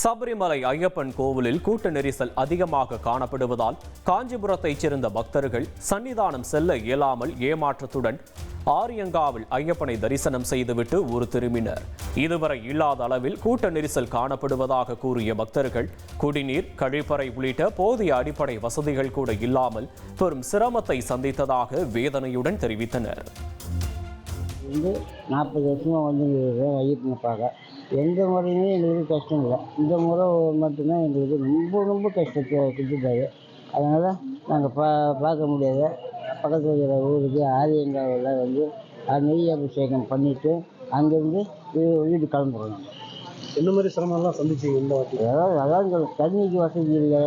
சபரிமலை ஐயப்பன் கோவிலில் கூட்ட நெரிசல் அதிகமாக காணப்படுவதால் காஞ்சிபுரத்தைச் சேர்ந்த பக்தர்கள் சன்னிதானம் செல்ல இயலாமல் ஏமாற்றத்துடன் ஆரியங்காவில் ஐயப்பனை தரிசனம் செய்துவிட்டு ஊர் திரும்பினர். இதுவரை இல்லாத அளவில் கூட்ட நெரிசல் காணப்படுவதாக கூறிய பக்தர்கள் குடிநீர் கழிப்பறை உள்ளிட்ட போதிய அடிப்படை வசதிகள் கூட இல்லாமல் பெரும் சிரமத்தை சந்தித்ததாக வேதனையுடன் தெரிவித்தனர். வந்து நாற்பது வருஷமாக வந்து ஐயப்பனை பார்க்க. எந்த முறையுமே எங்களுக்கு கஷ்டம் இல்லை. இந்த முறை மட்டும்தான் எங்களுக்கு ரொம்ப ரொம்ப கஷ்டத்தை கொடுத்துட்டாரு அதனால் நாங்கள் பா பார்க்க முடியாத. பக்கத்தில் இருக்கிற ஊருக்கு ஆரியங்காவில் வந்து நெய் அபிஷேகம் பண்ணிவிட்டு அங்கேருந்து வீடு கிளம்புறோம் என்ன மாதிரி சிரமம்லாம் சந்திச்சீங்க இந்த வாட்டி? அதாவது அதாவது தண்ணிக்கு வசதி இல்லை.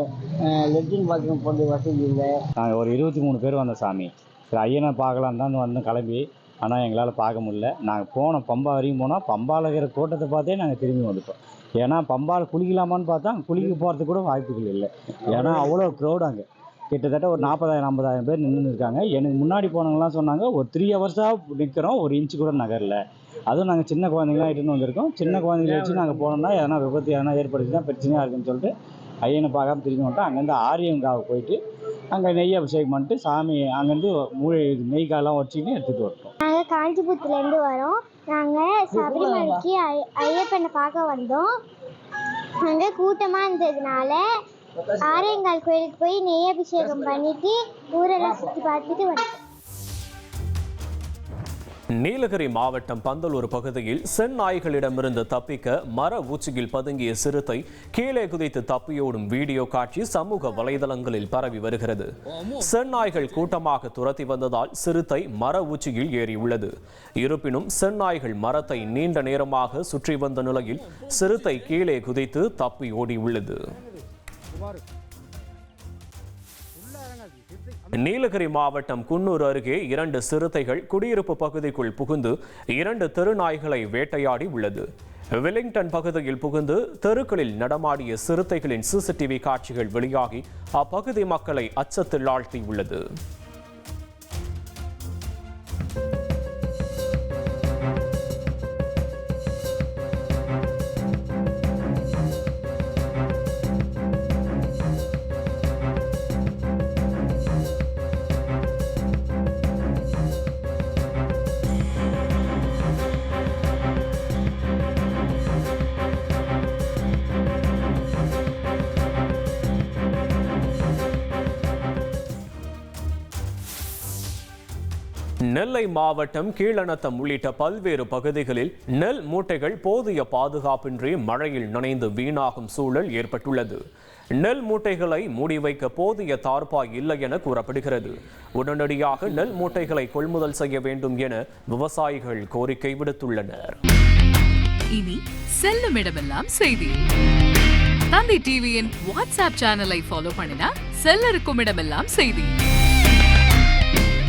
லெட்டின் பாத்ரூம் போட்டு வசதி இல்லை. நாங்கள் ஒரு இருபத்தி மூணு பேர் வந்தோம் சாமி. சரி ஐயனை பார்க்கலாம் தான் வந்தோம் கிளம்பி. ஆனால் எங்களால் பார்க்க முடியல. நாங்கள் போனோம் பம்பா வரையும் போனால் பம்பாவில் இருக்கிற கூட்டத்தை பார்த்தே நாங்கள் திரும்பி வந்துட்டோம். ஏன்னா பம்பாவில் குளிக்கலாமான்னு பார்த்தா குளிக்க போகிறதுக்கு கூட வாய்ப்புகள் இல்லை. ஏன்னா அவ்வளோ க்ரௌட் அங்கே. கிட்டத்தட்ட ஒரு நாற்பதாயிரம் ஐம்பதாயிரம் பேர் நின்று இருக்காங்க. எனக்கு முன்னாடி போனவங்கலாம் சொன்னாங்க ஒரு த்ரீ ஹவர்ஸாக நிற்கிறோம் ஒரு இன்ச்சு கூட நகரில். அதுவும் நாங்கள் சின்ன குழந்தைங்களாம் இட்டுன்னு வந்திருக்கோம். சின்ன குழந்தைங்கள வச்சு நாங்கள் போனோம்னா எதனா விபத்து எதனா ஏற்படுச்சுன்னா பிரச்சனையாக இருக்குன்னு சொல்லிட்டு ஐயனை பார்க்காம திரும்பி வந்துட்டோம். அங்கேருந்து ஆரியங்காவை போயிட்டு அங்கே நெய் அபிஷேகம் பண்ணிட்டு சாமி அங்கேருந்து மூளை நெய் காயெல்லாம் வச்சுக்கிட்டு எடுத்துகிட்டு வரட்டும் காஞ்சிபுரத்துலேருந்து வரோம். நாங்கள் சபரிமலைக்கு ஐ ஐயப்பனை பார்க்க வந்தோம். அங்கே கூட்டமாக இருந்ததுனால ஆரியங்கால் கோயிலுக்கு போய் நெய் அபிஷேகம் பண்ணிட்டு ஊரெல்லாம் சுற்றி பார்த்துட்டு வந்தோம். நீலகிரி மாவட்டம் பந்தலூர் பகுதியில் சென் நாய்களிடமிருந்து தப்பிக்க மர ஊச்சியில் பதுங்கிய சிறுத்தை கீழே குதித்து தப்பியோடும் வீடியோ காட்சி சமூக வலைதளங்களில் பரவி வருகிறது. சென் நாய்கள் கூட்டமாக துரத்தி வந்ததால் சிறுத்தை மர ஊச்சியில் ஏறியுள்ளது. இருப்பினும் சென் நாய்கள் மரத்தை நீண்ட நேரமாக சுற்றி வந்த நிலையில் சிறுத்தை கீழே குதித்து தப்பி ஓடியுள்ளது. நீலகிரி மாவட்டம் குன்னூர் அருகே இரண்டு சிறுத்தைகள் குடியிருப்பு பகுதிக்குள் புகுந்து இரண்டு தெருநாய்களை வேட்டையாடி உள்ளது. வெலிங்டன் பகுதியில் புகுந்து தெருக்களில் நடமாடிய சிறுத்தைகளின் சிசிடிவி காட்சிகள் வெளியாகி அப்பகுதி மக்களை அச்சத்தில் ஆழ்த்தியுள்ளது. நெல்லை மாவட்டம் கீழநத்தம் உள்ளிட்ட பல்வேறு பகுதிகளில் நெல் மூட்டைகள் போதிய பாதுகாப்பின்றி மழையில் நனைந்து வீணாகும் சூழல் ஏற்பட்டுள்ளது. நெல் மூட்டைகளை மூடி வைக்க போதிய தார்பாய் இல்லை என கூறப்படுகிறது. உடனடியாக நெல் மூட்டைகளை கொள்முதல் செய்ய வேண்டும் என விவசாயிகள் கோரிக்கை விடுத்துள்ளனர். இனி செல்லும் இடமெல்லாம் செய்தி. தந்தை டிவியின் வாட்ஸ்அப் சேனலை ஃபாலோ பண்ணினா செல்ல இருக்கும் இடமெல்லாம் செய்தி.